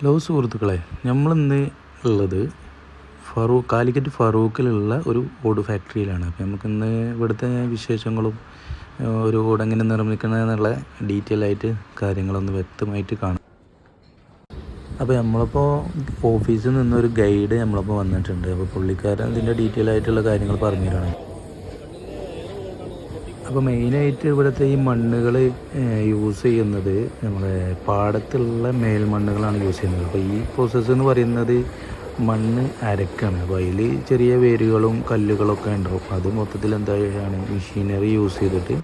Hello സുഹൃത്തുക്കളെ നമ്മളിന്ന് ഉള്ളത് ഫറൂഖ് കാലിക്കറ്റ് ഫറൂഖിലുള്ള ഒരു ഓട് ഫാക്ടറിയിലാണ്. അപ്പോൾ നമുക്കിന്ന് ഇവിടുത്തെ വിശേഷങ്ങളും ഒരു ഓട് എങ്ങനെ നിർമ്മിക്കണമെന്നുള്ള ഡീറ്റെയിൽ ആയിട്ട് കാര്യങ്ങളൊന്ന് വ്യക്തമായിട്ട് കാണാം. അപ്പോൾ നമ്മളിപ്പോൾ ഓഫീസിൽ നിന്നൊരു ഗൈഡ് നമ്മളിപ്പോൾ വന്നിട്ടുണ്ട്. അപ്പോൾ പുള്ളിക്കാരൻ ഇതിന്റെ ഡീറ്റെയിൽ ആയിട്ടുള്ള കാര്യങ്ങൾ പറഞ്ഞു തരണം അപ്പോൾ മെയിനായിട്ട് ഇവിടുത്തെ ഈ മണ്ണുകൾ യൂസ് ചെയ്യുന്നത് നമ്മുടെ പാടത്തുള്ള മേൽമണ്ണുകളാണ് യൂസ് ചെയ്യുന്നത്. അപ്പോൾ ഈ പ്രോസസ്സ് എന്ന് പറയുന്നത് മണ്ണ് അരക്കാണ്. അപ്പോൾ അതിൽ ചെറിയ വേരുകളും കല്ലുകളൊക്കെ ഉണ്ടാവും അത് മൊത്തത്തിൽ എന്താണ് മെഷീനറി യൂസ് ചെയ്തിട്ട്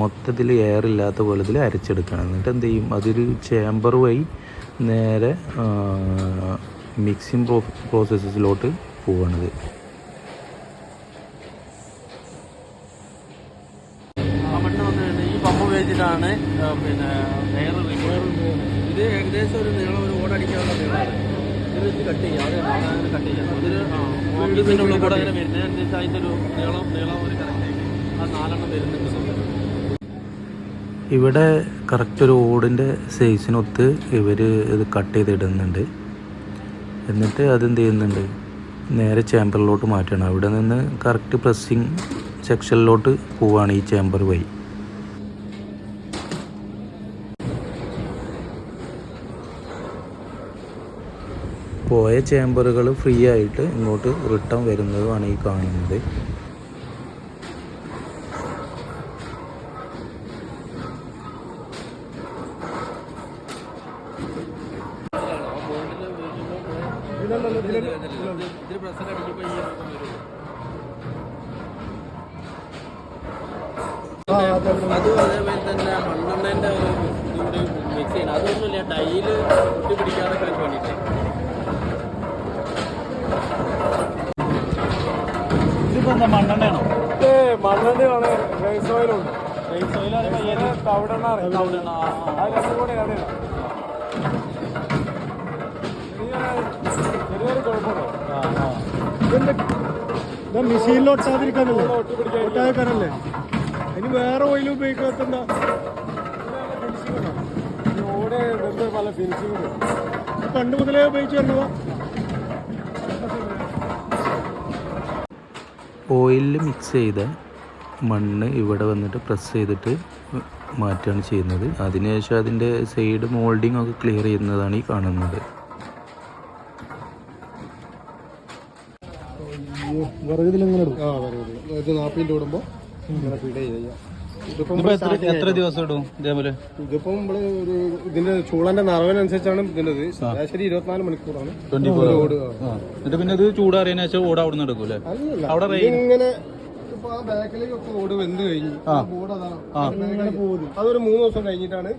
മൊത്തത്തിൽ എയർ ഇല്ലാത്ത പോലത്തിൽ അരച്ചെടുക്കണം. എന്നിട്ട് എന്ത് ചെയ്യും? അതൊരു ചേമ്പർ വഴി നേരെ മിക്സിംഗ് പ്രോ പ്രോസസ്സിലോട്ട് പോവാണിത് ആ മണ്ണ് വന്നിട്ട് ആ, പിന്നെ വേറെ റിപ്പയർ ഇത് ഏകദേശം ഒരു നീളം ഒരു ഓടടിക്കാനുള്ള നീളമാണ്. ഇത് കട്ട് ചെയ്യാം. അതെ കട്ട് ചെയ്യാം. അതൊരു ഓഫീസിന്റെ ഉള്ളിൽ കൂടെ അങ്ങനെ അതിന്റെ ഒരു നീളം നീളം ഒരു കറക്റ്റായിട്ട് ആ നാലെണ്ണം വരുന്നുണ്ട് ഇവിടെ കറക്റ്റ് ഒരു ഓടിന്റെ സൈസിനൊത്ത് ഇവർ ഇത് കട്ട് ചെയ്തിടുന്നുണ്ട്. എന്നിട്ട് അതെന്ത് ചെയ്യുന്നുണ്ട്? നേരെ ചേമ്പറിലോട്ട് മാറ്റണം അവിടെ നിന്ന് കറക്റ്റ് പ്രസ്സിങ് സെക്ഷനിലോട്ട് പോവുകയാണ് ഈ ചേമ്പർ വഴി. പോയ ചേമ്പറുകൾ ഫ്രീ ആയിട്ട് ഇങ്ങോട്ട് റിട്ടേൺ വരുന്നതുമാണ് ഈ കാണുന്നത്. അതും അതേപോലെ തന്നെ മണ്ണെണ്ണേന്റെ ഒരു മിക്സ് ചെയ്യണം. അതൊന്നുമില്ല കുട്ടി പിടിക്കാതെ വേണ്ടിയിട്ട്. എന്താ മണ്ണെണ്ണയാണോ മണ്ണെണ്ണയാണ് റൈസ് ഓയിലുണ്ട് റൈസ് ഓയിൽ തവിടെണ്ണ തവിടെണ്ണ ആ. രണ്ടും കൂടെ കടയാണ് ചെറിയൊരു കുഴപ്പമുണ്ടോ? ഇനി വേറെ ഓയിൽ ഉപയോഗിക്കാത്ത ഓടെ പല ഫിനിഷിംഗ് പണ്ട് മുതലേ ഉപയോഗിച്ചു വരുന്നതാ ഓയിലിൽ മിക്സ് ചെയ്ത മണ്ണ് ഇവിടെ വന്നിട്ട് പ്രസ് ചെയ്തിട്ട് മാറ്റുകയാണ് ചെയ്യുന്നത്. അതിനുശേഷം അതിന്റെ സൈഡ് മോൾഡിംഗ് ഒക്കെ ക്ലിയർ ചെയ്യുന്നതാണ് ഈ കാണുന്നത്. വിറകിലിങ്ങനെ എങ്ങനെ വിറകിൽ ഇത് നാപ്പിന്റെ ഇടുമ്പോൾ ഇങ്ങനെ ഫീഡ് ചെയ്യാം. എത്ര എത്ര ദിവസം ഇടും ഇതേപോലെ? ഇതിപ്പോ നമ്മൾ ഒരു ഇതിന്റെ ചൂളന്റെ നിറവിനനുസരിച്ചാണ് ഇതിന്റെ ഇത് ശരാശരി ഇരുപത്തിനാല് മണിക്കൂറാണ്. ട്വന്റി ഫോർ എന്നിട്ട് പിന്നെ ഇത് ചൂടാറിയതിനു ശേഷം ഓട് അവിടെ നിന്ന് എടുക്കൂലേ അല്ലല്ല. അവിടെ ഇങ്ങനെ ഇപ്പൊ ആ ബാക്കിലേക്കൊക്കെ ഓട് വെന്ത് കഴിഞ്ഞു. ആ. ബോർഡ് അതാണ് ഇങ്ങനെ പോകുന്നു അതൊരു മൂന്ന് ദിവസം കഴിഞ്ഞിട്ടാണ്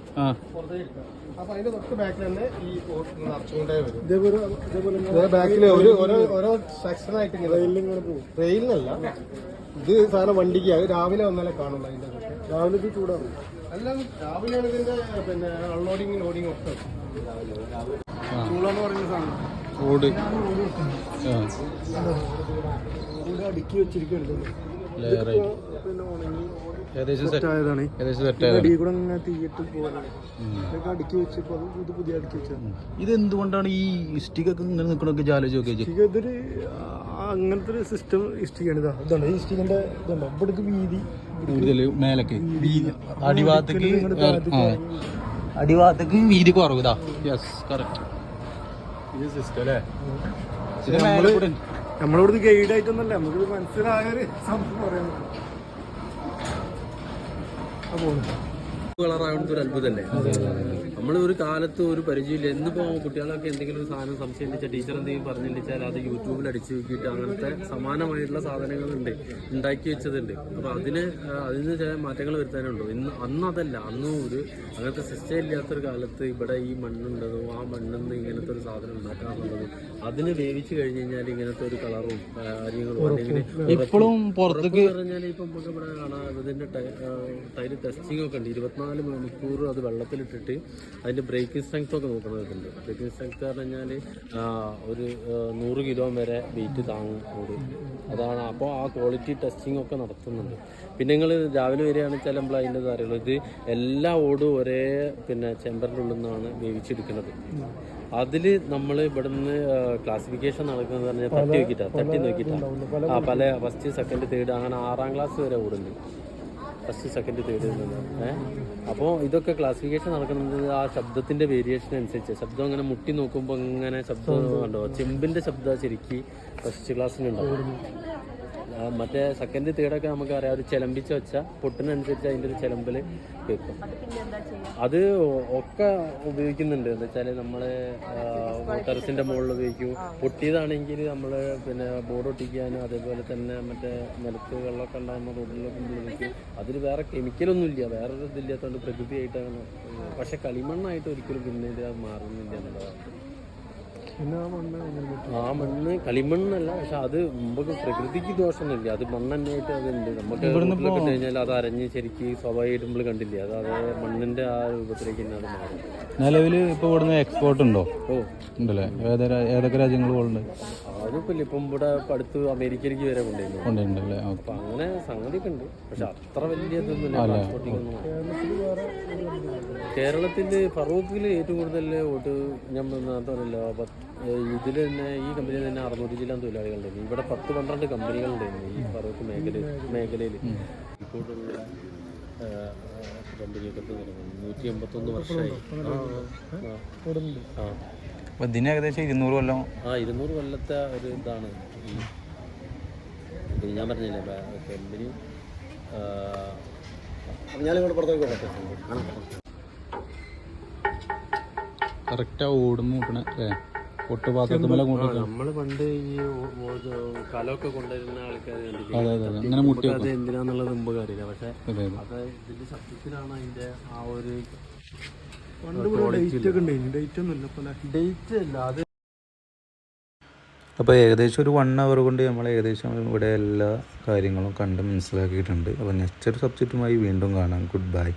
പുറത്തേക്ക് എടുക്കുക അപ്പൊ അതിന്റെ തൊട്ട് ബാക്കിൽ തന്നെ ഈ ഓട് നിറച്ചുകൊണ്ടേ വരും. ഇതേപോലെ ബാക്കിൽ ഒരു ഓരോ സെക്ഷൻ ആയിട്ട് റെയിലിനല്ല ഇത് സാധനം വണ്ടിക്ക് അത് രാവിലെ വന്നാലേ കാണുള്ളൂ അതിന്റെ രാവിലെ ചൂടാണ്. എല്ലാം അല്ല രാവിലെയാണ് ഇതിന്റെ പിന്നെ അൺലോഡിങ് ലോഡിങ് ഒക്കെ. ചൂളെന്ന് പറയുന്ന സാധനം. ഓട് അടുക്കി വെച്ചിരിക്കുന്നുണ്ട് പിന്നെ ഉണങ്ങി ഏകദേശം ഏകദേശം കൂടെ അങ്ങനെ തീയിട്ട് അടുക്കി വെച്ചപ്പോൾ അത് പുതിയ അടുക്കി ഇത് എന്തുകൊണ്ടാണ് ഈ സ്റ്റിക്കൊക്കെ ഇങ്ങനെ നിൽക്കണൊക്കെ ജാലോചിച്ച് നോക്കിയത് ഇതൊരു അങ്ങനത്തെ ഒരു സിസ്റ്റം ഇഷ്ടികയാണ് ഇതാ. ഇതാണ് ഈ ഇഷ്ടികന്റെ ഇതുണ്ട്. ഇവിടേക്ക് വീതി മേലക്ക്. വീതി. അടിഭാഗത്തേക്ക് വീതി കുറവ് ഇതാ. യെസ് കറക്റ്റ് ഇത് സിസ്റ്റം അല്ലേ? ഇത് മേലെ നമ്മളിവിടുന്ന് ഗൈഡ് ആയിട്ടൊന്നല്ല നമുക്ക് മനസ്സിലായ ഒരു സംഭവം പറയാൻ അപ്പോൾ കളറാവുന്നത് ഒരു അത്ഭുതമല്ലേ നമ്മൾ ഒരു കാലത്ത് ഒരു പരിചയമില്ല. എന്നിപ്പോ കുട്ടികളൊക്കെ എന്തെങ്കിലും ഒരു സാധനം സംശയം വെച്ചാൽ ടീച്ചർ എന്തെങ്കിലും പറഞ്ഞിച്ചാൽ അത് യൂട്യൂബിൽ അടിച്ചു നോക്കിയിട്ട് അങ്ങനത്തെ സമാനമായിട്ടുള്ള സാധനങ്ങളുണ്ട് ഉണ്ടാക്കി വെച്ചതുണ്ട്. അപ്പൊ അതിന് അതിന് ചില മാറ്റങ്ങൾ വരുത്താനുണ്ടോ? ഇന്ന് അന്ന് അതല്ല. അന്ന് ഒരു അങ്ങനത്തെ സിസ്റ്റം ഇല്ലാത്തൊരു കാലത്ത് ഇവിടെ ഈ മണ്ണുണ്ടതും ആ മണ്ണിൽ നിന്ന് ഇങ്ങനത്തെ ഒരു സാധനം ഉണ്ടാക്കാന്നുള്ളതും അതിന് വേവിച്ച് കഴിഞ്ഞ് കഴിഞ്ഞാൽ ഇങ്ങനത്തെ ഒരു കളറും കാര്യങ്ങളും അല്ലെങ്കിൽ ഇപ്പോഴും പുറത്തേക്ക് പറഞ്ഞാൽ ഇപ്പം നമുക്ക് ഇവിടെ കാണാം ഇതിന്റെ ടൈൽ ടെസ്റ്റിംഗ് ഒക്കെ ഉണ്ട്. ഇരുപത്തിനാല് മണിക്കൂർ അത് വെള്ളത്തിലിട്ടിട്ട് അതിന്റെ ബ്രേക്കിംഗ് സ്ട്രെങ്ത് ഒക്കെ നോക്കുന്നതുണ്ട് ബ്രേക്കിംഗ് സ്ട്രെങ്ത് പറഞ്ഞു കഴിഞ്ഞാൽ ഒരു നൂറ് കിലോ വരെ വെയിറ്റ് താങ്ങും ഓട് അതാണ് അപ്പോൾ ആ ക്വാളിറ്റി ടെസ്റ്റിംഗ് ഒക്കെ നടത്തുന്നുണ്ട്. പിന്നെ നിങ്ങൾ രാവിലെ വരികയാണെന്ന് വെച്ചാൽ നമ്മൾ അതിന്റെ അറിയുള്ളൂ ഇത് എല്ലാ ഓടും ഒരേ പിന്നെ ചെമ്പറിന്റെ ഉള്ളിൽ നിന്നാണ് വേവിച്ചെടുക്കുന്നത്. അതിൽ നമ്മൾ ഇവിടുന്ന് ക്ലാസിഫിക്കേഷൻ നടക്കുന്നത് പറഞ്ഞാൽ തട്ടി നോക്കിയിട്ടാണ് തട്ടി നോക്കിയിട്ടാണ് ആ പല ഫസ്റ്റ് സെക്കൻഡ് തേർഡ് അങ്ങനെ ആറാം ക്ലാസ് വരെ ഓടുന്നു ഫസ്റ്റ് സെക്കൻഡ് തേർഡ് ഏഹ് അപ്പോൾ ഇതൊക്കെ ക്ലാസിഫിക്കേഷൻ നടക്കുന്നത് ആ ശബ്ദത്തിന്റെ വേരിയേഷൻ അനുസരിച്ച്. ശബ്ദം അങ്ങനെ മുട്ടി നോക്കുമ്പോൾ ഇങ്ങനെ ശബ്ദം കണ്ടോ ചെമ്പിന്റെ ശബ്ദം ശരിക്കും ഫസ്റ്റ് ക്ലാസ്സിലുണ്ടാവും മറ്റേ സെക്കൻഡ് തീർഡൊക്കെ നമുക്ക് അറിയാം ഒരു ചിലമ്പിച്ച് വെച്ച പൊട്ടിനനുസരിച്ച് അതിന്റെ ഒരു ചിലമ്പിൽ കേൾക്കും. അത് ഒക്കെ ഉപയോഗിക്കുന്നുണ്ട്. എന്താ വെച്ചാൽ നമ്മൾ ടെറസിന്റെ മുകളിൽ ഉപയോഗിക്കും. പൊട്ടിയതാണെങ്കിൽ നമ്മൾ പിന്നെ ബോർഡ് ഒട്ടിക്കാനും അതേപോലെ തന്നെ മറ്റേ നിലത്ത് വെള്ളമൊക്കെ ഉണ്ടാകുമ്പോൾ റോഡിലൊക്കെ ഉപയോഗിക്കും. അതിൽ വേറെ കെമിക്കലൊന്നും ഇല്ല. വേറെ ഒരു ഇതില്ലാത്തതുകൊണ്ട് പ്രകൃതിയായിട്ടാണ്. പക്ഷെ കളിമണ്ണായിട്ട് ഒരിക്കലും പിന്നെ ഇത് മാറുന്നില്ല എന്നുള്ളതാണ്. ആ മണ്ണ് കളിമണ്ണല്ല പക്ഷെ അത് നമുക്ക് പ്രകൃതിക്ക് ദോഷമൊന്നുമില്ല. അത് മണ്ണ് തന്നെയായിട്ട് അതുണ്ട്. നമുക്ക് വീട്ടിലൊക്കെ കഴിഞ്ഞാൽ അത് അരഞ്ഞ് ശരിക്ക് സ്വാഭാവികമായിട്ട് നമ്മൾ കണ്ടില്ലേ? അത് അതേ മണ്ണിന്റെ ആ രൂപത്തിലേക്ക് തന്നെ അത് മാറും നിലവിൽ ഇപ്പോൾ ഇവിടുന്ന് എക്സ്പോർട്ട് ഉണ്ടോ? ഓ. ഉണ്ടല്ലേ? ഏതൊക്കെ ഏതൊക്കെ രാജ്യങ്ങൾ പോകുന്നുണ്ട് അതിപ്പോ ഇല്ല ഇപ്പം ഇവിടെ അടുത്ത് അമേരിക്കയിലേക്ക് വരെ കൊണ്ടുവരുന്നു. ഉണ്ടല്ലേ ഓക്കെ. അപ്പൊ അങ്ങനെ സംഗതിയൊക്കെ ഉണ്ട് പക്ഷെ അത്ര വലിയ ഇതൊന്നുമില്ല കേരളത്തിൽ ഫറൂഖിൽ ഏറ്റവും കൂടുതൽ വോട്ട് ഞാൻ എന്താ പറയുക ഇതിൽ തന്നെ ഈ കമ്പനി തന്നെ അറുന്നൂറ്റി ജില്ലാ തൊഴിലാളികളുണ്ടായിരുന്നു ഇവിടെ പത്ത് പന്ത്രണ്ട് കമ്പനികളുണ്ടായിരുന്നു ഈ ഫറൂഖ് മേഖല മേഖലയിൽ ഇപ്പോഴുള്ള കമ്പനിയൊക്കെ നൂറ്റി എൺപത്തൊന്ന് വർഷമായി ആ. അപ്പോൾ ഇതിന് ഏകദേശം ഇരുന്നൂറ് കൊല്ലം ആ ഇരുന്നൂറ് കൊല്ലത്തെ ഒരു ഇതാണ്. ഞാൻ പറഞ്ഞില്ലേ കമ്പനി പുറത്തേക്ക് കറക്റ്റ് കൂട്ടണേ അല്ലേ? നമ്മൾ പണ്ട് ഈ കലമൊക്കെ കൊണ്ടുവരുന്ന ആൾക്കാർ? അതെ അങ്ങനെ എന്തിനാന്നുള്ളത് മുമ്പ് കാര്യമില്ല പക്ഷെ അതെ ഇതിന്റെ ശബ്ദത്തിലാണ് അതിന്റെ ആ ഒരു ഡേറ്റ് ഒക്കെ ഉണ്ടായിരുന്നു ഡേറ്റ് ഒന്നും ഇല്ല പോലെ ഡേറ്റ് അല്ല അത് അപ്പോൾ ഏകദേശം ഒരു വൺ അവർ കൊണ്ട് നമ്മൾ ഏകദേശം ഇവിടെ എല്ലാ കാര്യങ്ങളും കണ്ട് മനസ്സിലാക്കിയിട്ടുണ്ട്. അപ്പോൾ നെക്സ്റ്റ് ഒരു സബ്ജക്റ്റുമായി വീണ്ടും കാണാം. Good bye